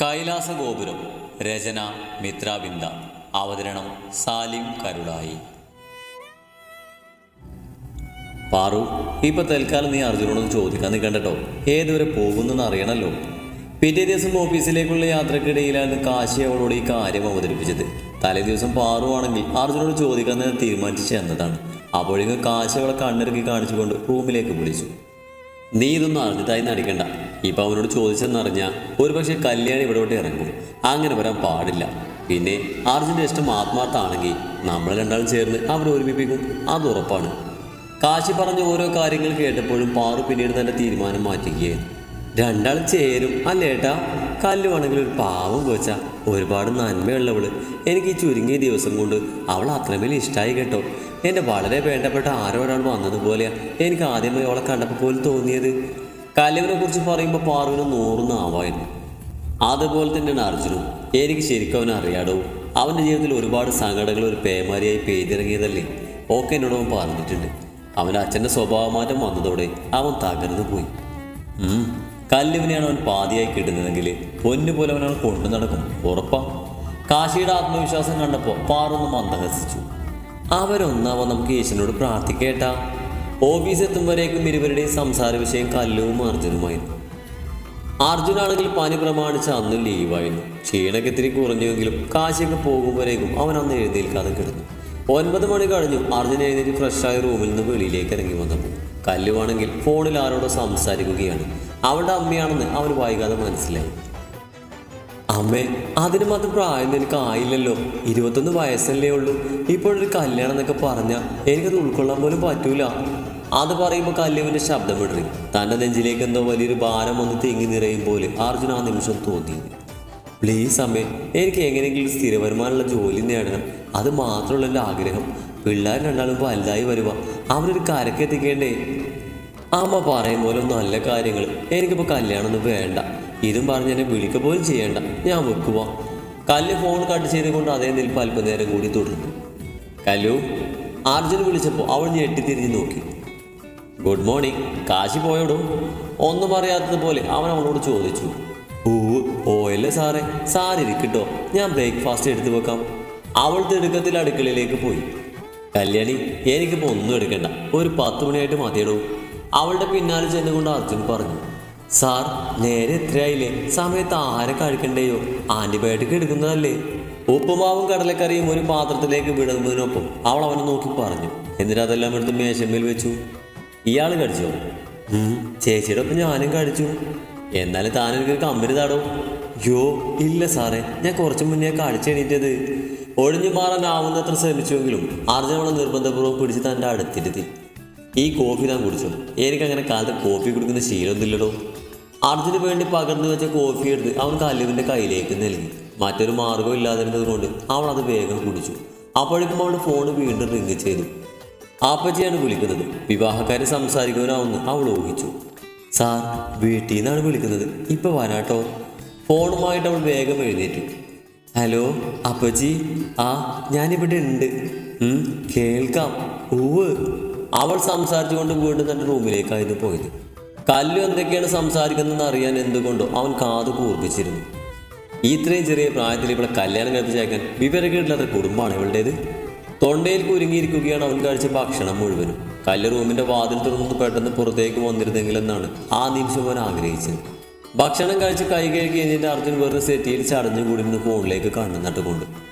കൈലാസ ഗോപുരം രചന മിത്രാബിന്ദ. അവതരണം സാലിം കരുളായി. പാറു ഇപ്പൊ തൽക്കാലം നീ അർജുനോടൊന്ന് ചോദിക്കാൻ നിൽക്കണ്ടോ ഏതുവരെ പോകുന്നെന്ന് അറിയണല്ലോ. പിറ്റേ ദിവസം ഓഫീസിലേക്കുള്ള യാത്രക്കിടയിലാണ് കാശി അവളോട് ഈ കാര്യം അവതരിപ്പിച്ചത്. തലേ ദിവസം പാറുവാണെങ്കിൽ അർജുനോട് ചോദിക്കാൻ തീരുമാനിച്ച് ചെന്നതാണ്. അപ്പോഴേക്കും കാശി അവളെ കണ്ണിറക്കി കാണിച്ചുകൊണ്ട് റൂമിലേക്ക് വിളിച്ചു. നീ ഇതൊന്നും അറിഞ്ഞിട്ടായി നടിക്കണ്ട. ഇപ്പൊ അവനോട് ചോദിച്ചെന്നറിഞ്ഞാൽ ഒരുപക്ഷെ കല്യാണം ഇവിടോട്ട് ഇറങ്ങും. അങ്ങനെ വരാൻ പാടില്ല. പിന്നെ അർജുന്റെ ഇഷ്ടം ആത്മാർത്ഥമാണെങ്കിൽ നമ്മൾ രണ്ടാളും ചേർന്ന് അവരെ ഒരുമിപ്പിക്കും. അത് ഉറപ്പാണ്. കാശി പറഞ്ഞ ഓരോ കാര്യങ്ങൾ കേട്ടപ്പോഴും പാറു പിന്നീട് തന്റെ തീരുമാനം മാറ്റുകയായിരുന്നു. രണ്ടാളും ചേരും. അല്ലേട്ടാ കല്ലുവാണെങ്കിൽ ഒരു പാവം കോച്ച. ഒരുപാട് നന്മയുള്ളവൾ. എനിക്ക് ഈ ചുരുങ്ങിയ ദിവസം കൊണ്ട് അവൾ അത്രമേൽ ഇഷ്ടമായി കേട്ടോ. എന്റെ വളരെ വേണ്ടപ്പെട്ട ആരോ ഒരാൾ വന്നതുപോലെയാ എനിക്ക് ആദ്യമായി അവളെ കണ്ടപ്പോൾ പോലും തോന്നിയത്? കല്ലുവിനെ കുറിച്ച് പറയുമ്പോൾ പാറുവിന് നൂറുന്ന ആവായിരുന്നു അതുപോലെ തന്നെയാണ് അർജുനും. എനിക്ക് ശരിക്കും അവനെ അറിയാടോ. അവന്റെ ജീവിതത്തിൽ ഒരുപാട് സങ്കടങ്ങൾ ഒരു പേമാരിയായി പെയ്തിറങ്ങിയതല്ലേ? ഓക്കെ എന്നോട് അവൻ പറഞ്ഞിട്ടുണ്ട്. അവന്റെ അച്ഛന്റെ സ്വഭാവമാറ്റം വന്നതോടെ അവൻ തകർന്നു പോയി. കല്ലുവിനെയാണ് അവൻ പാതിയായി കിട്ടുന്നതെങ്കിൽ പൊന്നു പോലെ അവൻ കൊണ്ടു നടക്കും. ഉറപ്പാ. കാശിയുടെ ആത്മവിശ്വാസം കണ്ടപ്പോൾ പാറൊന്നും മന്ദഹസിച്ചു. അവരൊന്നാവോ നമുക്ക് യേശുവിനോട് പ്രാർത്ഥിക്കേട്ടാ ഓഫീസ് എത്തുമ്പോഴേക്കും ഇരുവരുടെയും സംസാര വിഷയം കല്ലുവും അർജുനുമായിരുന്നു. അർജുനാണെങ്കിൽ പനി പ്രമാണിച്ച് അന്ന് ലീവായിരുന്നു. ക്ഷീണൊക്കെ ഇത്തിരി കുറഞ്ഞുവെങ്കിലും കാശിയൊക്കെ പോകുമ്പോഴേക്കും അവൻ അന്ന് എഴുന്നേൽക്കാതെ കിടന്നു. ഒൻപത് മണി കഴിഞ്ഞു അർജുൻ എഴുന്നേറ്റ് ഫ്രഷായ റൂമിൽ നിന്ന് വെളിയിലേക്ക് ഇറങ്ങി വന്നപ്പോൾ. കല്ലുവാണെങ്കിൽ ഫോണിൽ ആരോടോ സംസാരിക്കുകയാണ്. അവളുടെ അമ്മയാണെന്ന് അവൻ വൈകാതെ മനസ്സിലായി. അമ്മേ അതിന് മാത്രം പ്രായം എനിക്ക് ആയില്ലല്ലോ. ഇരുപത്തൊന്ന് വയസ്സല്ലേ ഉള്ളൂ. ഇപ്പോഴൊരു കല്യാണം എന്നൊക്കെ പറഞ്ഞാൽ എനിക്കത് ഉൾക്കൊള്ളാൻ പോലും പറ്റൂല. അത് പറയുമ്പോൾ കല്ലുവിന്റെ ശബ്ദം വിടറി. തന്റെ നെഞ്ചിലേക്ക് എന്തോ വലിയൊരു ഭാരം ഒന്ന് തിങ്ങി നിറയും പോലെ അർജുന ആ നിമിഷം തോന്നി. പ്ലീസ് അമ്മേ എനിക്ക് എങ്ങനെയെങ്കിലും സ്ഥിര വരുമാനമുള്ള ജോലി നേടണം. അത് മാത്രമുള്ള എന്റെ ആഗ്രഹം. പിള്ളേർ രണ്ടാളും വലുതായി വരുക അവരൊരു കരക്കെത്തിക്കേണ്ടേ? അമ്മ പറയും പോലെ നല്ല കാര്യങ്ങൾ എനിക്കിപ്പോൾ കല്യാണമൊന്നും വേണ്ട. ഇതും പറഞ്ഞ് എന്നെ വിളിക്കുക പോലും ചെയ്യണ്ട. ഞാൻ വെക്കുവാ. കല്ല് ഫോൺ കട്ട് ചെയ്തുകൊണ്ട് അതേ നിൽപ്പ് അല്പനേരം കൂടി തുടർന്നു. കല്ലു അർജുൻ വിളിച്ചപ്പോൾ അവൾ ഞെട്ടിത്തിരിഞ്ഞ് നോക്കി. ഗുഡ് മോർണിംഗ് കാശി പോയോടും? ഒന്നും അറിയാത്തതുപോലെ അവൻ അവളോട് ചോദിച്ചു. ഓ പോയല്ലേ സാറേ? സാരിരിക്കട്ടോ ഞാൻ ബ്രേക്ക്ഫാസ്റ്റ് എടുത്തു വെക്കാം. അവൾ തിടുക്കത്തിൽ അടുക്കളയിലേക്ക് പോയി. കല്യാണി എനിക്കിപ്പോൾ ഒന്നും എടുക്കണ്ട. ഒരു പത്ത് മണിയായിട്ട് മതിയടോ. അവളുടെ പിന്നാലെ ചെന്നുകൊണ്ട് അർജുൻ പറഞ്ഞു. സാർ നേരെ എത്രയായില്ലേ? സമയത്ത് ആഹാരം കഴിക്കണ്ടേയോ? ആന്റിബയോട്ടിക് എടുക്കുന്നതല്ലേ? ഉപ്പുമാവും കടലക്കറിയും ഒരു പാത്രത്തിലേക്ക് വിടുന്നതിനൊപ്പം അവൾ അവനെ നോക്കി പറഞ്ഞു. എന്നിട്ട് അതെല്ലാം എടുത്ത് മേശമ്മേൽ വെച്ചു. ഇയാൾ കഴിച്ചോ ചേച്ചിയുടെ ഒപ്പം ഞാനും കഴിച്ചു എന്നാലും താനൊക്കെ എനിക്കൊരു കമ്പനി താടോ. യോ ഇല്ല സാറേ ഞാൻ കുറച്ച് മുന്നേ കഴിച്ചെണീറ്റത് ഒഴിഞ്ഞു മാറാനാവുന്നത്ര ശ്രമിച്ചുവെങ്കിലും അർജുനവളെ നിർബന്ധപൂർവം പിടിച്ച് തന്റെ അടുത്തിരുത്തി. ഈ കോഫി താൻ കുടിച്ചോ. എനിക്കങ്ങനെ കാലത്ത് കോഫി കുടിക്കുന്ന ശീലമൊന്നുമില്ലടോ. അർജുന് വേണ്ടി പകർന്നു വെച്ച കോഫി എടുത്ത് അവൻ കല്ലുവിന്റെ കയ്യിലേക്ക് നൽകി. മറ്റൊരു മാർഗം ഇല്ലാതിരുന്നതുകൊണ്ട് അവൾ അത് വേഗം കുടിച്ചു. അപ്പോഴേക്കും അവളുടെ ഫോൺ വീണ്ടും റിങ് ചെയ്തു. ആപ്പച്ചിയാണ് വിളിക്കുന്നത്. വിവാഹക്കാരെ സംസാരിക്കുവാനാവുന്നു അവൾ ഊഹിച്ചു. സാർ വീട്ടിൽ നിന്നാണ് വിളിക്കുന്നത്. ഇപ്പോൾ വരാട്ടോ. ഫോണുമായിട്ട് അവൾ വേഗം എഴുന്നേറ്റു. ഹലോ അപ്പച്ചി? ആ ഞാനിവിടെ ഉണ്ട്. കേൾക്കാം. ഊവ്. അവൾ സംസാരിച്ചുകൊണ്ട് വീണ്ടും തന്റെ റൂമിലേക്കായിരുന്നു പോയത്. കല്ലു എന്തൊക്കെയാണ് സംസാരിക്കുന്നതെന്ന് അറിയാൻ എന്തുകൊണ്ടോ അവൻ കാത് കൂർപ്പിച്ചിരുന്നു. ഇത്രയും ചെറിയ പ്രായത്തിൽ ഇവിടെ കല്യാണം കഴിപ്പിച്ചേക്കാൻ വിവരക്കേടില്ലാത്ത കുടുംബമാണ് ഇവളുടേത്. തൊണ്ടയിൽ കുരുങ്ങിയിരിക്കുകയാണ് അവൻ കഴിച്ച ഭക്ഷണം മുഴുവനും. കല്ല് റൂമിന്റെ വാതിൽ തുറന്നു പെട്ടെന്ന് പുറത്തേക്ക് വന്നിരുന്നെങ്കിലെന്നാണ് ആ നിമിഷം അവൻ ആഗ്രഹിച്ചത്. ഭക്ഷണം കഴിച്ച് കൈ കഴുകി അർജുൻ വെറുതെ സെറ്റിയിൽ ചടഞ്ഞു കൂടി നിന്ന് ഫോണിലേക്ക് കണ്ണു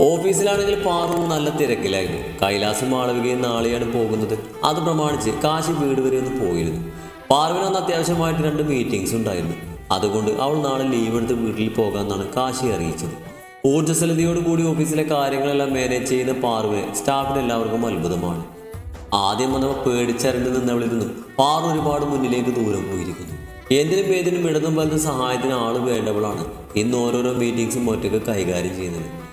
ഓഫീസിലാണെങ്കിൽ പാറു നല്ല തിരക്കിലായിരുന്നു. കൈലാസം മാളവികയും നാളെയാണ് പോകുന്നത്. അത് പ്രമാണിച്ച് കാശി വീട് വരെ ഒന്ന് പോയിരുന്നു. പാർവിന് അന്ന് അത്യാവശ്യമായിട്ട് രണ്ട് മീറ്റിംഗ്സ് ഉണ്ടായിരുന്നു. അതുകൊണ്ട് അവൾ നാളെ ലീവ് എടുത്ത് വീട്ടിൽ പോകാമെന്നാണ് കാശി അറിയിച്ചത്. ഊർജസ്വലതയോട് കൂടി ഓഫീസിലെ കാര്യങ്ങളെല്ലാം മാനേജ് ചെയ്യുന്ന പാറുവിനെ സ്റ്റാഫിന് എല്ലാവർക്കും അത്ഭുതമാണ്. ആദ്യം വന്നവർ പേടിച്ചറിഞ്ഞു നിന്നവളിൽ നിന്നും പാറു ഒരുപാട് മുന്നിലേക്ക് ദൂരം പോയിരിക്കുന്നു. എന്തിനും ഏതിനും ഇടതും വലതും സഹായത്തിന് ആൾ വേണ്ടവളാണ്. ഇന്ന് ഓരോരോ മീറ്റിംഗ്സും ഒറ്റയ്ക്ക് കൈകാര്യം ചെയ്യുന്നത്.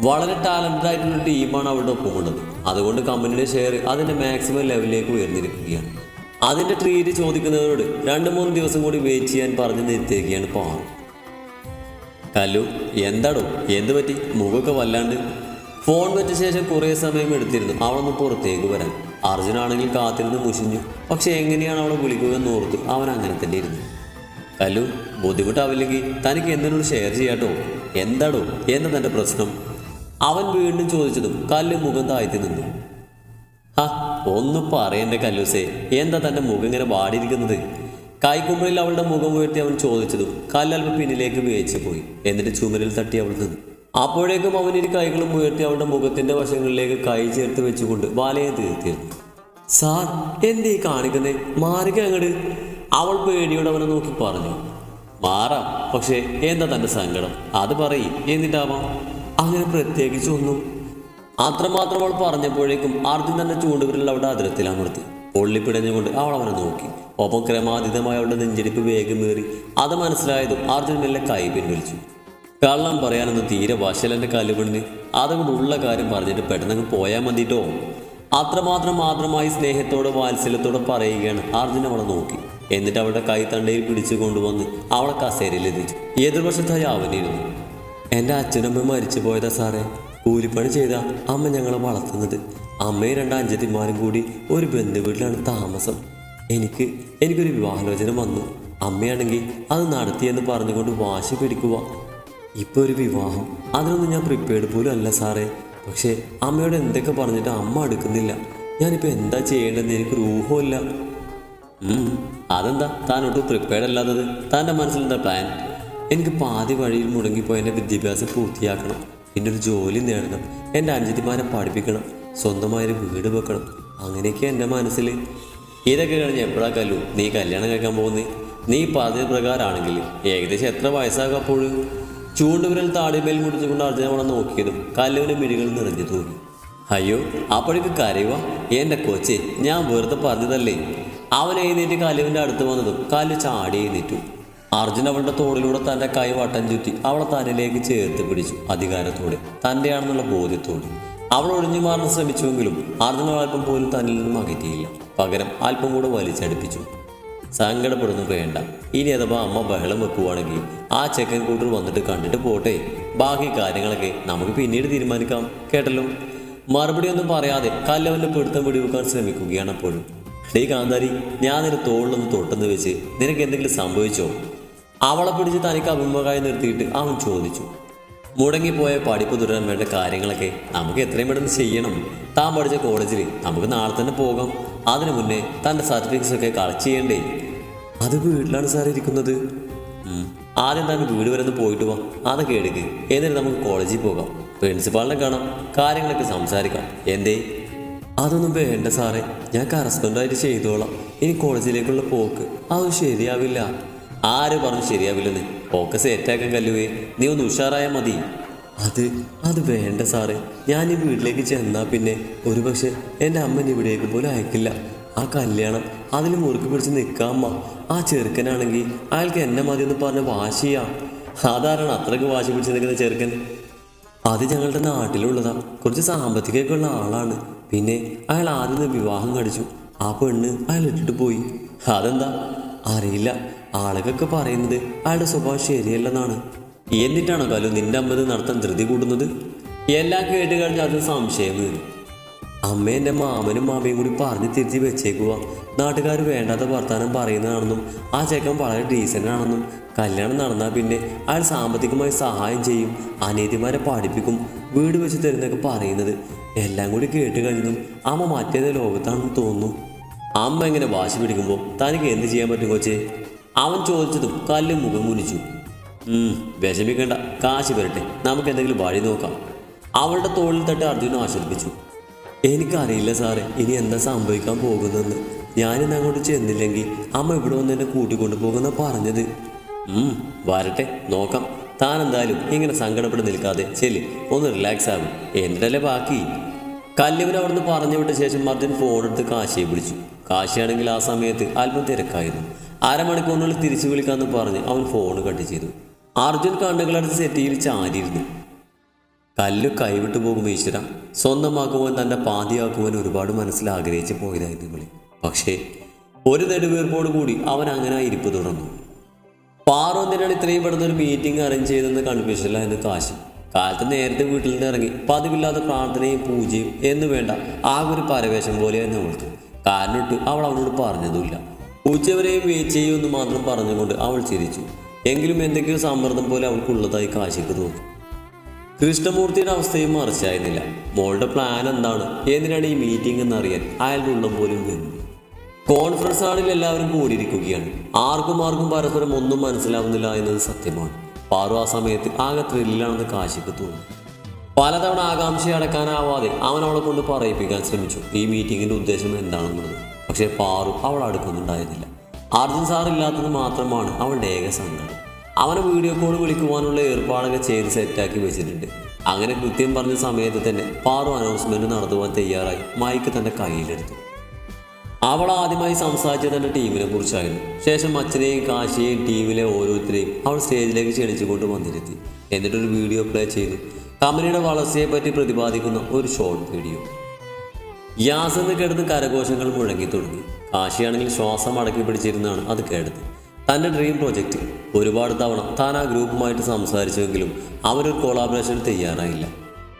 വളരെ ടാലന്റഡ് ആയിട്ടുള്ള ടീമാണ് അവളുടെ ഒപ്പമുള്ളത് അതുകൊണ്ട് കമ്പനിയുടെ ഷെയർ അതിന്റെ മാക്സിമം ലെവലിലേക്ക് ഉയർന്നിരിക്കുകയാണ്. അതിന്റെ ട്രീറ്റ് ചോദിക്കുന്നവരോട് രണ്ട് മൂന്ന് ദിവസം കൂടി വെയിറ്റ് ചെയ്യാൻ പറഞ്ഞ് നിർത്തിയിരിക്കുകയാണ് പാറു. കല്ലു എന്താടോ? എന്ത് പറ്റി? മുഖമൊക്കെ വല്ലാണ്ട്. ഫോൺ വെച്ച ശേഷം കുറേ സമയം എടുത്തിരുന്നു. അവളൊന്ന് പുറത്തേക്ക് വരാൻ. അർജുനാണെങ്കിൽ കാത്തിരുന്ന് മുഷിഞ്ഞു. പക്ഷെ എങ്ങനെയാണ് അവളെ വിളിക്കുക എന്ന് ഓർത്ത് അവൻ അങ്ങനെ തന്നെ ഇരുന്നു. കല്ലു ബുദ്ധിമുട്ടാവില്ലെങ്കിൽ തനിക്ക് എന്തിനോട് ഷെയർ ചെയ്യാട്ടോ? എന്താടോ? എന്താ തന്റെ പ്രശ്നം? അവൻ വീണ്ടും ചോദിച്ചതും കല്ല് മുഖം താഴ്ത്തി നിന്നു. ആ ഒന്നും പറയണ്ടേ കല്ലൂസേ എന്താ തന്റെ മുഖം ഇങ്ങനെ വാടിയിരിക്കുന്നത്? കൈക്കുമ്പിളിൽ അവളുടെ മുഖം ഉയർത്തി അവൻ ചോദിച്ചതും കല്ലൽപ്പം പിന്നിലേക്ക് വേച്ചു പോയി എന്നിട്ട് ചുമരിൽ തട്ടി അവൾ നിന്നു. അപ്പോഴേക്കും അവൻ ഇരു കൈകളും ഉയർത്തി അവളുടെ മുഖത്തിന്റെ വശങ്ങളിലേക്ക് കൈ ചേർത്ത് വെച്ചുകൊണ്ട് വാലയെ തീർത്തിരുന്നു. സാർ എന്തേ കാണിക്കുന്നേ? മാറുക അങ്ങട്. അവൾ പേടിയോടെ അവനെ നോക്കി പറഞ്ഞു. മാറാം പക്ഷേ എന്താ തന്റെ സങ്കടം? അത് പറയും എന്നിട്ടാവാം. അങ്ങനെ പ്രത്യേകിച്ച് ഒന്നും അത്രമാത്രം അവൾ പറഞ്ഞപ്പോഴേക്കും അർജുൻ തന്നെ ചൂണ്ടുവിരൽ അവിടെ അതിരത്തിൽ അമർത്തി. പൊള്ളിപ്പിടഞ്ഞുകൊണ്ട് അവൾ അവനെ നോക്കി. ഒപ്പം ക്രമാതീതമായ അവളുടെ നെഞ്ചിടിപ്പ് വേഗമേറി അത് മനസ്സിലായതും അർജുൻ മെല്ലെ കൈ പിൻവലിച്ചു. കള്ളം പറയാനൊന്നും തീരെ വശലെന്റെ കാലുപെണ്ണ് അതുകൊണ്ട് ഉള്ള കാര്യം പറഞ്ഞിട്ട് പെട്ടെന്ന് പോയാൽ മതിട്ടോ. അത്രമാത്രം മാത്രമായി സ്നേഹത്തോടെ വാത്സല്യത്തോടെ പറയുകയാണ് അർജുൻ അവളെ നോക്കി. എന്നിട്ട് അവളുടെ കൈ തണ്ടയിൽ പിടിച്ചു കൊണ്ടുവന്ന് അവളെ കസേരയിൽ എത്തിച്ചു. എതിർവശത്തായി അവനിരുന്നു. എന്റെ അച്ഛനമ്മ മരിച്ചു പോയതാ സാറേ. കൂലിപ്പണി ചെയ്ത അമ്മ ഞങ്ങളെ വളർത്തുന്നത്. അമ്മയും രണ്ട് അഞ്ചത്തിമാരും കൂടി ഒരു ബന്ധു വീട്ടിലാണ് താമസം. എനിക്ക് എനിക്കൊരു വിവാഹലോചന വന്നു. അമ്മയാണെങ്കിൽ അത് നടത്തിയെന്ന് പറഞ്ഞുകൊണ്ട് വാശി പിടിക്കുക ഇപ്പോൾ ഒരു വിവാഹം. അതിനൊന്നും ഞാൻ പ്രിപ്പയർഡ് പോലും അല്ല സാറേ. പക്ഷേ അമ്മയോട് എന്തൊക്കെ പറഞ്ഞിട്ട് അമ്മ എടുക്കുന്നില്ല ഞാനിപ്പോൾ എന്താ ചെയ്യേണ്ടതെന്ന് എനിക്ക് രൂഹമില്ല അതെന്താ? താൻ ഒട്ടും പ്രിപ്പയർഡ് അല്ലാത്തത്. താന്റെ മനസ്സിലെന്താ പ്ലാൻ എനിക്ക് പാതി വഴിയിൽ മുടങ്ങിപ്പോയി എന്റെ വിദ്യാഭ്യാസം പൂർത്തിയാക്കണം. പിന്നെ ഒരു ജോലി നേടണം. എന്റെ അനുജത്തിമാരെ പഠിപ്പിക്കണം. സ്വന്തമായൊരു വീട് വെക്കണം. അങ്ങനെയൊക്കെ എന്റെ മനസ്സിൽ. ഇതൊക്കെ കഴിഞ്ഞ് എപ്പോഴാ കല്ലു? നീ കല്യാണം കഴിക്കാൻ പോകുന്നേ? നീ പറഞ്ഞ പ്രകാരമാണെങ്കിൽ ഏകദേശം എത്ര വയസ്സാകും അപ്പോൾ ചൂണ്ടുവിരൽ താടിമേൽ മുടിച്ചുകൊണ്ട് അർജുന അവിടെ നോക്കിയതും കല്ലുവിന്റെ മിഴികൾ നിറഞ്ഞു തൂങ്ങി. അയ്യോ അപ്പോഴേക്ക് കരയുക എന്റെ കൊച്ചെ ഞാൻ വെറുതെ പറഞ്ഞതല്ലേ? അവൻ എഴുന്നേറ്റ് കല്ലുവിന്റെ അടുത്ത് വന്നതും കല്ലു ചാടി എഴുന്നേറ്റു. അർജുൻ അവളുടെ തോളിലൂടെ തന്റെ കൈ വട്ടം ചുറ്റി അവളെ തന്നിലേക്ക് ചേർത്ത് പിടിച്ചു അധികാരത്തോടെ. തന്റെയാണെന്നുള്ള ബോധ്യത്തോടെ. അവൾ ഒഴിഞ്ഞു മാറാൻ ശ്രമിച്ചുവെങ്കിലും അർജുന അല്പം പോലും തന്നിൽ നിന്നും അകറ്റിയില്ല. പകരം അല്പം കൂടെ വലിച്ചടുപ്പിച്ചു. സങ്കടപ്പെടുന്നു വേണ്ട. ഇനി അഥവാ അമ്മ ബഹളം വെക്കുവാണെങ്കിൽ ആ ചെക്കൻ കൂട്ടർ വന്നിട്ട് കണ്ടിട്ട് പോട്ടെ. ബാക്കി കാര്യങ്ങളൊക്കെ നമുക്ക് പിന്നീട് തീരുമാനിക്കാം. കേട്ടല്ലോ? മറുപടി ഒന്നും പറയാതെ കല്ലവന്റെ പിടുത്തം വെടിവെക്കാൻ ശ്രമിക്കുകയാണ് അപ്പോഴും. ഡേ കാന്താരി ഞാൻ നിന്റെ തോളിലൊന്ന് തൊട്ടെന്ന് വെച്ച് നിനക്ക് എന്തെങ്കിലും സംഭവിച്ചോ? അവളെ പിടിച്ച് തനിക്ക് അഭിമുഖമായി നിർത്തിയിട്ട് അവൻ ചോദിച്ചു. മുടങ്ങിപ്പോയ പഠിപ്പ് തുടരാൻ വേണ്ട കാര്യങ്ങളൊക്കെ നമുക്ക് എത്രയും പെട്ടെന്ന് ചെയ്യണം. താൻ പഠിച്ച കോളേജിൽ നമുക്ക് നാളെ തന്നെ പോകാം. അതിനു മുന്നേ തന്റെ സർട്ടിഫിക്കറ്റ്സ് ഒക്കെ കളക്ട് ചെയ്യണ്ടേ? അത് വീട്ടിലാണ് സാർ ഇരിക്കുന്നത്. ആദ്യം താൻ വീട് വരെ ഒന്ന് പോയിട്ട് വാ. അതൊക്കെ എടുക്ക്. എന്നിട്ട് നമുക്ക് കോളേജിൽ പോകാം. പ്രിൻസിപ്പാളിനെ കാണാം. കാര്യങ്ങളൊക്കെ സംസാരിക്കാം. എന്തേ? അതൊന്നും വേണ്ട സാറേ. ഞാൻ കറസ്പോണ്ടായിട്ട് ചെയ്തോളാം. ഇനി കോളേജിലേക്കുള്ള പോക്ക്. അത് ശരിയാവില്ല. ആര് പറഞ്ഞു ശരിയാവില്ലെന്ന് ഓക്കെ സെറ്റാക്കാൻ കല്ലുവേ. നീ ഒന്ന് ഉഷാറായാൽ മതി. അത് അത് വേണ്ട സാറേ. ഞാൻ ഈ വീട്ടിലേക്ക് ചെന്നാൽ പിന്നെ ഒരുപക്ഷെ എന്റെ അമ്മ ഇവിടേക്ക് പോലും അയക്കില്ല. ആ കല്യാണം അതിൽ മുറുക്കി പിടിച്ച് നിൽക്കാമ്മ ആ ചെറുക്കനാണെങ്കിൽ അയാൾക്ക് എന്നെ മതി എന്ന് പറഞ്ഞ വാശിയാ സാധാരണ അത്രയ്ക്ക് വാശി പിടിച്ച് നിൽക്കുന്ന ചെറുക്കൻ. അത് ഞങ്ങളുടെ നാട്ടിലുള്ളതാ. കുറച്ച് സാമ്പത്തികമൊക്കെ ഉള്ള ആളാണ്. പിന്നെ അയാൾ ആദ്യം വിവാഹം കഴിച്ചു ആ പെണ്ണ് അയാൾ ഇട്ടിട്ട് പോയി. അതെന്താ? അറിയില്ല. ആളുകളൊക്കെ പറയുന്നത് അയാളുടെ സ്വഭാവം ശരിയല്ലെന്നാണ്. എന്നിട്ടാണോ കലു നിന്റെ അമ്മത് നടത്താൻ ധൃതി കൂടുന്നത് എല്ലാം കേട്ട് കഴിഞ്ഞാൽ അത് സംശയം വരും അമ്മ എന്റെ മാമനും മാമയും കൂടി പറഞ്ഞ് തിരിച്ച് വെച്ചേക്കുക നാട്ടുകാർ വേണ്ടാത്ത വർത്തമാനം പറയുന്നതാണെന്നും ആ ചെക്കൻ വളരെ ഡീസന്റ് ആണെന്നും കല്യാണം നടന്നാൽ പിന്നെ അയാൾ സാമ്പത്തികമായി സഹായം ചെയ്യും അനീതിമാരെ പഠിപ്പിക്കും വീട് വെച്ച് തരുന്നൊക്കെ പറയുന്നത്. എല്ലാം കൂടി കേട്ട് കഴിഞ്ഞതും അമ്മ മറ്റേത് ലോകത്താണെന്ന് തോന്നുന്നു. അമ്മ ഇങ്ങനെ വാശി പിടിക്കുമ്പോൾ തനിക്ക് എന്ത് ചെയ്യാൻ പറ്റും കൊച്ചേ? അവൻ ചോദിച്ചതും കല്ല് മുഖം കുനിച്ചു. വിഷമിക്കേണ്ട കാശ് വരട്ടെ നമുക്ക് എന്തെങ്കിലും വഴി നോക്കാം. അവളുടെ തോളിൽ തട്ട് അർജുൻ ആശ്വസിപ്പിച്ചു. എനിക്കറിയില്ല സാറേ ഇനി എന്താ സംഭവിക്കാൻ പോകുന്നതെന്ന്. ഞാനിന്ന് അങ്ങോട്ട് ചെന്നില്ലെങ്കിൽ അമ്മ ഇവിടെ വന്ന് എന്നെ കൂട്ടിക്കൊണ്ടു പോകുന്ന പറഞ്ഞത്. വരട്ടെ നോക്കാം. താൻ എന്തായാലും ഇങ്ങനെ സങ്കടപ്പെട്ട് നിൽക്കാതെ ശരി ഒന്ന് റിലാക്സ് ആകും. എന്നിട്ടല്ലേ ബാക്കി? കല്ലുവിനെ അവിടുന്ന് പറഞ്ഞു വിട്ട ശേഷം അർജുൻ ഫോൺ എടുത്ത് കാശിയെ വിളിച്ചു കാശിയാണെങ്കിൽ ആ സമയത്ത് അല്പം തിരക്കായിരുന്നു. അരമണിക്കൂറിനുള്ളിൽ തിരിച്ചു വിളിക്കാമെന്ന് പറഞ്ഞ് അവൻ ഫോൺ കട്ട് ചെയ്തു. അർജുൻ കണ്ണുകളടുത്ത് സെറ്റിയിൽ ചാരിയിരുന്നു കല്ല് കൈവിട്ടു പോകും ഈശ്വര. സ്വന്തമാക്കുവാൻ തന്റെ പാതിയാക്കുവാൻ ഒരുപാട് മനസ്സിൽ ആഗ്രഹിച്ചു പോയതായിരുന്നു വിളി പക്ഷേ ഒരു നെടുവീർപ്പോട് കൂടി അവൻ അങ്ങനെ ഇരിപ്പ് തുടർന്നു. പാറു എന്തിനാണ് ഇത്രയും പെടുന്ന ഒരു മീറ്റിംഗ് അറേഞ്ച് ചെയ്തെന്ന് കൺഫ്യൂഷനില്ല എന്ന് കാശി കാലത്ത് നേരത്തെ വീട്ടിൽ നിന്ന് ഇറങ്ങി പതിവില്ലാത്ത പ്രാർത്ഥനയും പൂജയും എന്ന് വേണ്ട ആ ഒരു പരവേശം പോലെയായിരുന്നു അവൾക്ക്. കാരണം അവൾ അവനോട് പറഞ്ഞതുമില്ല. ഉച്ചവരെയും വെയിറ്റ് ചെയ്യുമെന്ന് മാത്രം പറഞ്ഞുകൊണ്ട് അവൾ ചിരിച്ചു. എങ്കിലും എന്തൊക്കെയോ സമ്മർദ്ദം പോലെ അവൾക്കുള്ളതായി കാശിക്ക് തോന്നി. കൃഷ്ണമൂർത്തിയുടെ അവസ്ഥയും മറിച്ചായിരുന്നില്ല. മോളുടെ പ്ലാൻ എന്താണ്? എന്തിനാണ് ഈ മീറ്റിംഗ് എന്നറിയാൻ അയാളുടെ ഉള്ളം പോലും നിന്നു. കോൺഫറൻസ് ഹാളിൽ എല്ലാവരും കൂടിയിരിക്കുകയാണ്. ആർക്കും ആർക്കും പരസ്പരം ഒന്നും മനസ്സിലാവുന്നില്ല എന്നത് സത്യമാണ്. പാറു ആ സമയത്ത് ആകെ ത്രില്ലിലാണെന്ന് കാശിക്ക് തോന്നി. പലതവണ ആകാംക്ഷ അടക്കാനാവാതെ അവൻ അവളെ കൊണ്ട് പറയിപ്പിക്കാൻ ശ്രമിച്ചു. ഈ മീറ്റിങ്ങിന്റെ ഉദ്ദേശം എന്താണെന്നുള്ളത്. പക്ഷേ പാറു അവൾ അടുക്കുന്നുണ്ടായിരുന്നില്ല. അർജുൻ സാറില്ലാത്തത് മാത്രമാണ് അവളുടെ ഏക സങ്കടം. അവനെ വീഡിയോ കോൾ വിളിക്കുവാനുള്ള ഏർപ്പാടൊക്കെ ചെയ്ത് സെറ്റാക്കി വെച്ചിട്ടുണ്ട്. അങ്ങനെ കൃത്യം പറഞ്ഞ സമയത്ത് തന്നെ പാറു അനൗൺസ്മെന്റ് നടത്തുവാൻ തയ്യാറായി മൈക്ക് തന്റെ കയ്യിലെടുത്തു. അവൾ ആദ്യമായി സംസാരിച്ചത് തന്റെ ടീമിനെ കുറിച്ചായിരുന്നു. ശേഷം അച്ഛനെയും കാശിയെയും ടീമിലെ ഓരോരുത്തരെയും അവൾ സ്റ്റേജിലേക്ക് ക്ഷണിച്ചുകൊണ്ട് വന്നിരുത്തി. എന്നിട്ടൊരു വീഡിയോ പ്ലേ ചെയ്തു. കമ്പനിയുടെ വളർച്ചയെ പറ്റി പ്രതിപാദിക്കുന്ന ഒരു ഷോർട്ട് വീഡിയോ യാസെന്ന് കേട്ടത് കരഘോഷങ്ങൾ മുഴങ്ങി തുടങ്ങി. കാശിയാണെങ്കിൽ ശ്വാസം അടക്കി പിടിച്ചിരുന്നാണ് അത് കേട്ടത്. തന്റെ ഡ്രീം പ്രോജക്റ്റ് ഒരുപാട് തവണ താൻ ആ ഗ്രൂപ്പുമായിട്ട് സംസാരിച്ചുവെങ്കിലും അവരൊരു കൊളാബറേഷൻ തയ്യാറായില്ല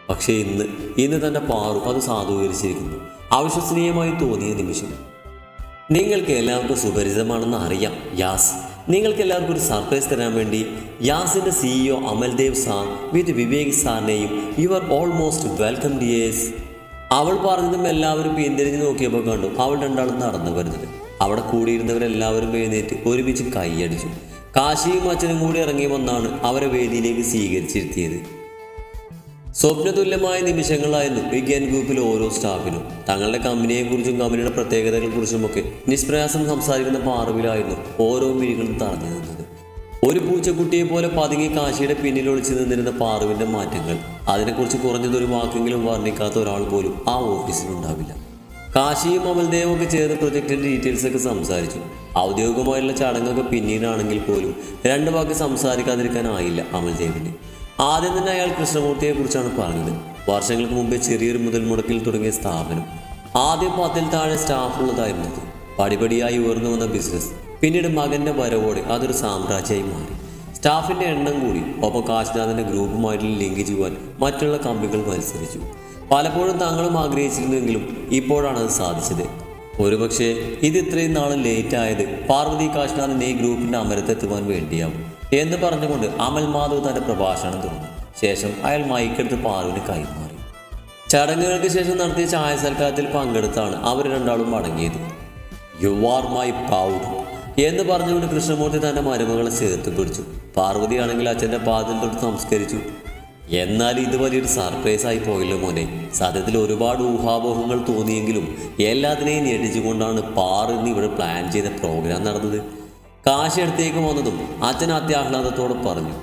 പക്ഷേ ഇന്ന് ഇന്ന് തന്റെ പാറു അത് സാധൂകരിച്ചിരിക്കുന്നു. അവിശ്വസനീയമായി തോന്നിയ നിമിഷം. നിങ്ങൾക്ക് എല്ലാവർക്കും സുപരിചിതമാണെന്ന് അറിയാം യാസ്. നിങ്ങൾക്ക് എല്ലാവർക്കും ഒരു സർപ്രൈസ് തരാൻ വേണ്ടി യാസിന്റെ CEO Amaldev sir with Vivek സാറിനെയും you are almost welcome dears അവൾ പറഞ്ഞതും എല്ലാവരും പിന്തിരിഞ്ഞ് നോക്കിയപ്പോൾ കണ്ടു അവൾ രണ്ടാളും നടന്നു വരുന്നത്. അവിടെ കൂടിയിരുന്നവരെല്ലാവരും എഴുന്നേറ്റ് ഒരുമിച്ച് കൈയടിച്ചു. കാശിയും അച്ഛനും കൂടി ഇറങ്ങി വന്നാണ് അവരെ വേദിയിലേക്ക് സ്വീകരിച്ചിരുത്തിയത്. സ്വപ്നതുല്യമായ നിമിഷങ്ങളായിരുന്നു വിജ്ഞാൻ ഗ്രൂപ്പിലെ ഓരോ സ്റ്റാഫിനും. തങ്ങളുടെ കമ്പനിയെക്കുറിച്ചും കമ്പനിയുടെ പ്രത്യേകതകളെക്കുറിച്ചുമൊക്കെ നിഷ്പ്രയാസം സംസാരിക്കുന്ന പാറവിലായിരുന്നു ഓരോ മിഴികളും തറഞ്ഞു നിന്നത്. ഒരു പൂച്ചക്കുട്ടിയെ പോലെ പതുങ്ങി കാശിയുടെ പിന്നിൽ ഒളിച്ചു നിന്നിരുന്ന പാറുവിന്റെ മാറ്റങ്ങൾ. അതിനെക്കുറിച്ച് കുറഞ്ഞതൊരു വാക്കെങ്കിലും വർണിക്കാത്ത ഒരാൾ പോലും ആ ഓഫീസിൽ ഓഫീസിലുണ്ടാവില്ല കാശിയും അമൽദേവും ഒക്കെ ചേർന്ന് പ്രൊജക്ടിന്റെ ഡീറ്റെയിൽസ് ഒക്കെ സംസാരിച്ചു. ഔദ്യോഗികമായുള്ള ചടങ്ങൊക്കെ പിന്നീടാണെങ്കിൽ പോലും രണ്ട് വാക്ക് സംസാരിക്കാതിരിക്കാനായില്ല അമൽദേവിന്. ആദ്യം തന്നെ അയാൾ കൃഷ്ണമൂർത്തിയെ കുറിച്ചാണ് പറഞ്ഞത്. വർഷങ്ങൾക്ക് മുമ്പേ ചെറിയൊരു മുതൽ മുടക്കിൽ തുടങ്ങിയ സ്ഥാപനം. ആദ്യം പത്തിൽ താഴെ സ്റ്റാഫ് ഉള്ളതായിരുന്നു പടിപടിയായി ഉയർന്നു വന്ന ബിസിനസ് പിന്നീട് മകന്റെ വരവോടെ അതൊരു സാമ്രാജ്യമായി മാറി. സ്റ്റാഫിന്റെ എണ്ണം കൂടി ഒപ്പം കാശ്നാഥിന്റെ ഗ്രൂപ്പുമായിട്ട് ലിങ്ക് ചെയ്യുവാൻ മറ്റുള്ള കമ്പികൾ മത്സരിച്ചു. പലപ്പോഴും താങ്കളും ആഗ്രഹിച്ചിരുന്നെങ്കിലും ഇപ്പോഴാണ് അത് സാധിച്ചത്. ഒരുപക്ഷെ ഇത് ഇത്രയും നാളും ലേറ്റ് ആയത് പാർവതി കാശ്നാഥിന്റെ ഈ ഗ്രൂപ്പിന്റെ അമരത്തെത്തുവാൻ വേണ്ടിയാവും എന്ന് പറഞ്ഞുകൊണ്ട് അമൽ മാധവ് തന്റെ പ്രഭാഷണം തുടങ്ങി ശേഷം അയാൾ മൈക്കെടുത്ത് പാർവിന് കൈമാറി. ചടങ്ങുകൾക്ക് ശേഷം നടത്തിയ ചായ സൽക്കാരത്തിൽ പങ്കെടുത്താണ് അവർ രണ്ടാളും മടങ്ങിയത്. യു ആർ മൈ പ്രൗഡ് എന്ന് പറഞ്ഞുകൊണ്ട് കൃഷ്ണമൂർത്തി തന്റെ മരുമകളെ ചേർത്ത് പിടിച്ചു. പാർവതിയാണെങ്കിൽ അച്ഛന്റെ പാദം തൊട്ട് സംസ്കരിച്ചു. എന്നാൽ ഇത് വലിയൊരു സർപ്രൈസ് ആയി പോയല്ലോ മോനെ. സത്യത്തിൽ ഒരുപാട് ഊഹാപോഹങ്ങൾ തോന്നിയെങ്കിലും എല്ലാത്തിനെയും ഞെട്ടിച്ചുകൊണ്ടാണ് പാർ ഇന്ന് ഇവിടെ പ്ലാൻ ചെയ്ത പ്രോഗ്രാം നടന്നത്. കാശ് എടുത്തേക്ക് വന്നതും അച്ഛൻ അത്യാഹ്ലാദത്തോടെ പറഞ്ഞു.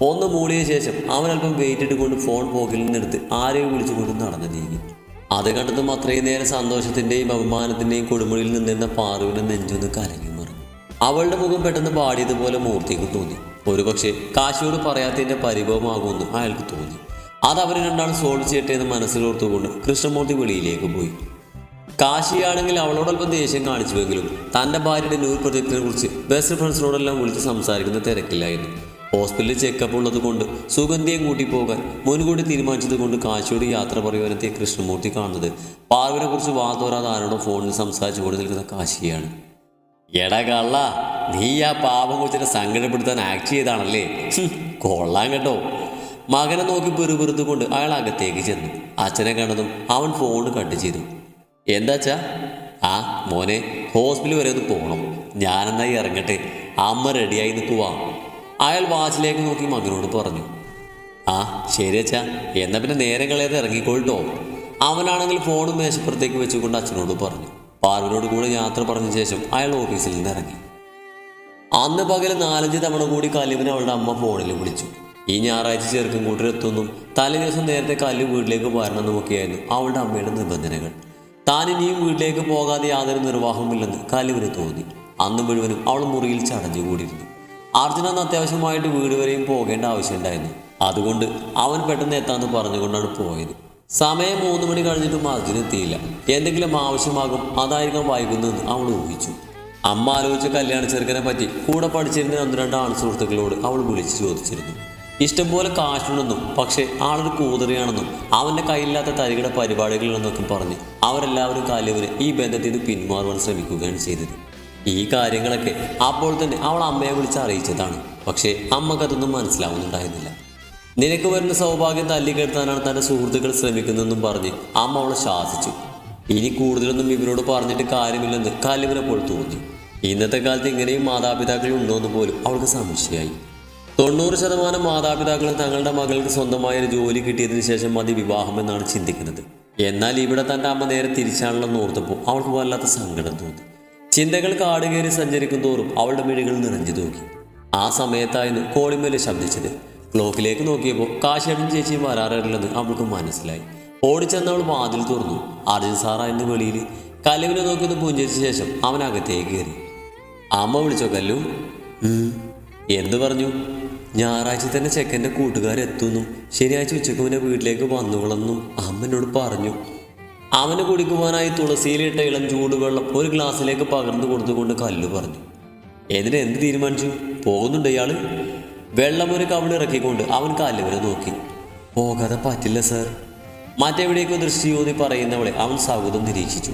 ഒന്ന് മൂളിയ ശേഷം അവൻ അല്പം വെയിറ്റ് ഇട്ടുകൊണ്ട് ഫോൺ പോക്കിൽ നിന്നെടുത്ത് ആരെയും വിളിച്ചുകൊണ്ട് നടന്നു നീങ്ങി. അത് കണ്ടതും അത്രയും നേരം സന്തോഷത്തിന്റെയും അഭിമാനത്തിന്റെയും കൊടുമുടിയിൽ നിന്നിരുന്ന പാറുവിന്റെ നെഞ്ചൊന്ന് കലങ്ങി മറിഞ്ഞു അവളുടെ മുഖം പെട്ടെന്ന് പാടിയതുപോലെ മൂർത്തിക്ക് തോന്നി. ഒരുപക്ഷെ കാശിയോട് പറയാത്തതിന്റെ പരിഭവമാകുമെന്ന് അയാൾക്ക് തോന്നി. അത് അവർ രണ്ടാൾ സോൾവ് ചെയ്യട്ടെ എന്ന് മനസ്സിലോർത്തുകൊണ്ട് കൃഷ്ണമൂർത്തി വെളിയിലേക്ക് പോയി. കാശിയാണെങ്കിൽ അവളോടൊപ്പം ദേഷ്യം കാണിച്ചുവെങ്കിലും തന്റെ ഭാര്യയുടെ ന്യൂ പ്രൊജക്റ്റിനെ കുറിച്ച് ബെസ്റ്റ് ഫ്രണ്ട്സിനോടെല്ലാം വിളിച്ച് സംസാരിക്കുന്ന തിരക്കില്ലായിരുന്നു. ഹോസ്പിറ്റലിൽ ചെക്കപ്പ് ഉള്ളത് കൊണ്ട് സുഗന്ധിയെ കൂട്ടി പോകാൻ മുൻകൂട്ടി തീരുമാനിച്ചത് കൊണ്ട് കാശിയോട് യാത്ര പറയുവാനെത്തിയ കൃഷ്ണമൂർത്തി കാണുന്നത്. പാർവിനെ കുറിച്ച് വാതോരാതെ ആരോടും ഫോണിൽ സംസാരിച്ചു കൊണ്ട് നിൽക്കുന്ന കാശിയാണ്. എടാ കള്ള നീ ആ പാപം കൊച്ചിനെ സങ്കടപ്പെടുത്താൻ ആക്ട് ചെയ്താണല്ലേ കൊള്ളാൻ കേട്ടോ. മകനെ നോക്കി പെറുപെറുത്തുകൊണ്ട് അയാൾ അകത്തേക്ക് ചെന്നു. അച്ഛനെ കണ്ടതും അവൻ ഫോൺ കട്ട് ചെയ്തു. എന്താച്ചാ? ആ മോനെ ഹോസ്പിറ്റൽ വരെ ഒന്ന് പോകണം ഞാനെന്നായി ഇറങ്ങട്ടെ. അമ്മ റെഡിയായി നിൽക്കുവാ. അയാൾ വാച്ചിലേക്ക് നോക്കി മകനോട് പറഞ്ഞു ആ ശരി അച്ഛാ എന്നാ പിന്നെ നേരം കളയാതെ ഇറങ്ങിക്കോട്ടോ അവനാണെങ്കിൽ ഫോണും മേശപ്പുറത്തേക്ക് വെച്ചുകൊണ്ട് അച്ഛനോട് പറഞ്ഞു. പാർവനോട് കൂടെ യാത്ര പറഞ്ഞ ശേഷം അയാൾ ഓഫീസിൽ നിന്ന് ഇറങ്ങി. അന്ന് പകൽ നാലഞ്ച് തവണ കൂടി കല്ലുവിനെ അവളുടെ അമ്മ ഫോണിൽ വിളിച്ചു. ഈ ഞായറാഴ്ച ചെറുക്കും കൂട്ടരെത്തുന്നും തലേ ദിവസം നേരത്തെ കല്ല് വീട്ടിലേക്ക് വരണമെന്നുമൊക്കെയായിരുന്നു അവളുടെ അമ്മയുടെ നിബന്ധനകൾ. താൻ ഇനിയും വീട്ടിലേക്ക് പോകാതെ യാതൊരു നിർവാഹമില്ലെന്ന് കല്ലുവിന് തോന്നി. അന്ന് മുഴുവനും അവൾ മുറിയിൽ ചടഞ്ഞുകൂടിയിരുന്നു. അർജുന അത്യാവശ്യമായിട്ട് വീട് വരെയും പോകേണ്ട ആവശ്യമുണ്ടായിരുന്നു. അതുകൊണ്ട് അവൻ പെട്ടെന്ന് എത്താമെന്ന് പറഞ്ഞുകൊണ്ടാണ് പോയത്. സമയം മൂന്ന് മണി കഴിഞ്ഞിട്ടും അർജുന എത്തിയില്ല. എന്തെങ്കിലും ആവശ്യമാകും അതായിരിക്കാം വൈകുന്നതെന്ന് അവൾ ഊഹിച്ചു. അമ്മ ആലോചിച്ച കല്യാണ ചെറുക്കനെ പറ്റി കൂടെ പഠിച്ചിരുന്ന ഒന്ന് രണ്ട് ആൺ സുഹൃത്തുക്കളോട് അവൾ വിളിച്ചു ചോദിച്ചിരുന്നു. ഇഷ്ടംപോലെ കാശുണ്ടെന്നും പക്ഷേ ആളൊരു കൂതറിയാണെന്നും അവന്റെ കയ്യില്ലാത്ത തരികിട പരിപാടികളെന്നൊക്കെ പറഞ്ഞ് അവരെല്ലാവരും കാലുവിന് ഈ ബന്ധത്തിൽ നിന്ന് പിന്മാറുവാൻ ശ്രമിക്കുകയാണ് ചെയ്തത്. ഈ കാര്യങ്ങളൊക്കെ അപ്പോൾ തന്നെ അവൾ അമ്മയെ വിളിച്ച് അറിയിച്ചതാണ്. പക്ഷേ അമ്മക്കതൊന്നും മനസ്സിലാവുന്നുണ്ടായിരുന്നില്ല. നിനക്ക് വരുന്ന സൗഭാഗ്യം തല്ലിക്കെടുത്താനാണ് തന്റെ സുഹൃത്തുക്കൾ ശ്രമിക്കുന്നതെന്നും പറഞ്ഞ് അമ്മ അവളെ ശാസിച്ചു. ഇനി കൂടുതലൊന്നും ഇവരോട് പറഞ്ഞിട്ട് കാര്യമില്ലെന്ന് കാലുവിനപ്പോൾ തോന്നി. ഇന്നത്തെ കാലത്ത് ഇങ്ങനെയും മാതാപിതാക്കൾ ഉണ്ടോയെന്ന് പോലും അവൾക്ക് സംശയമായി. തൊണ്ണൂറ് ശതമാനം മാതാപിതാക്കളും തങ്ങളുടെ മകൾക്ക് സ്വന്തമായ ഒരു ജോലി കിട്ടിയതിനു ശേഷം മതി വിവാഹം എന്നാണ് ചിന്തിക്കുന്നത്. എന്നാൽ ഇവിടെ തന്റെ അമ്മ നേരെ തിരിച്ചാണല്ലോ എന്ന് ഓർത്തപ്പോൾ അവൾക്ക് വല്ലാത്ത സങ്കടം തോന്നി. ചിന്തകൾ കാടുകയറി സഞ്ചരിക്കും തോറും അവളുടെ മിഴികൾ നിറഞ്ഞു തോക്കി ആ സമയത്തായിരുന്നു കോളിമേൽ ശബ്ദിച്ചത്. ക്ലോക്കിലേക്ക് നോക്കിയപ്പോൾ കാശേട്ടൻ ചേച്ചി വരാറില്ലെന്ന് അവൾക്ക് മനസ്സിലായി. ഓടിച്ചെന്ന് അവൾ വാതിൽ തുറന്നു. അർജുൻ സാറായിരുന്നു വെളിയിൽ കല്ലുവിനെ നോക്കിയൊന്ന് പൂഞ്ചരിച്ച ശേഷം അവൻ അകത്തേക്ക് കയറി. അമ്മ വിളിച്ചോ കല്ലു? എന്തു പറഞ്ഞു? ഞായറാഴ്ച തന്നെ ചെക്കന്റെ കൂട്ടുകാരെത്തുന്നു. ശനിയാഴ്ച ഉച്ചയ്ക്ക് മുന്നേ വീട്ടിലേക്ക് വന്നുകൊള്ളെന്നും അമ്മ പറഞ്ഞു. അവന് കുടിക്കുവാനായി തുളസിയിലിട്ട ഇളം ചൂടുവെള്ളം ഒരു ഗ്ലാസ്സിലേക്ക് പകർന്നു കൊടുത്തുകൊണ്ട് കല്ലു പറഞ്ഞു. എന്നിട്ട് എന്ത് തീരുമാനിച്ചു? പോകുന്നുണ്ട് ഇയാൾ. വെള്ളം ഒരു കവിളിറക്കിക്കൊണ്ട് അവൻ വരെ നോക്കി. പോകാതെ പറ്റില്ല സർ. മറ്റെവിടേക്കോ ദൃശ്യോതി പറയുന്നവളെ അവൻ സൗഹൃദം നിരീക്ഷിച്ചു.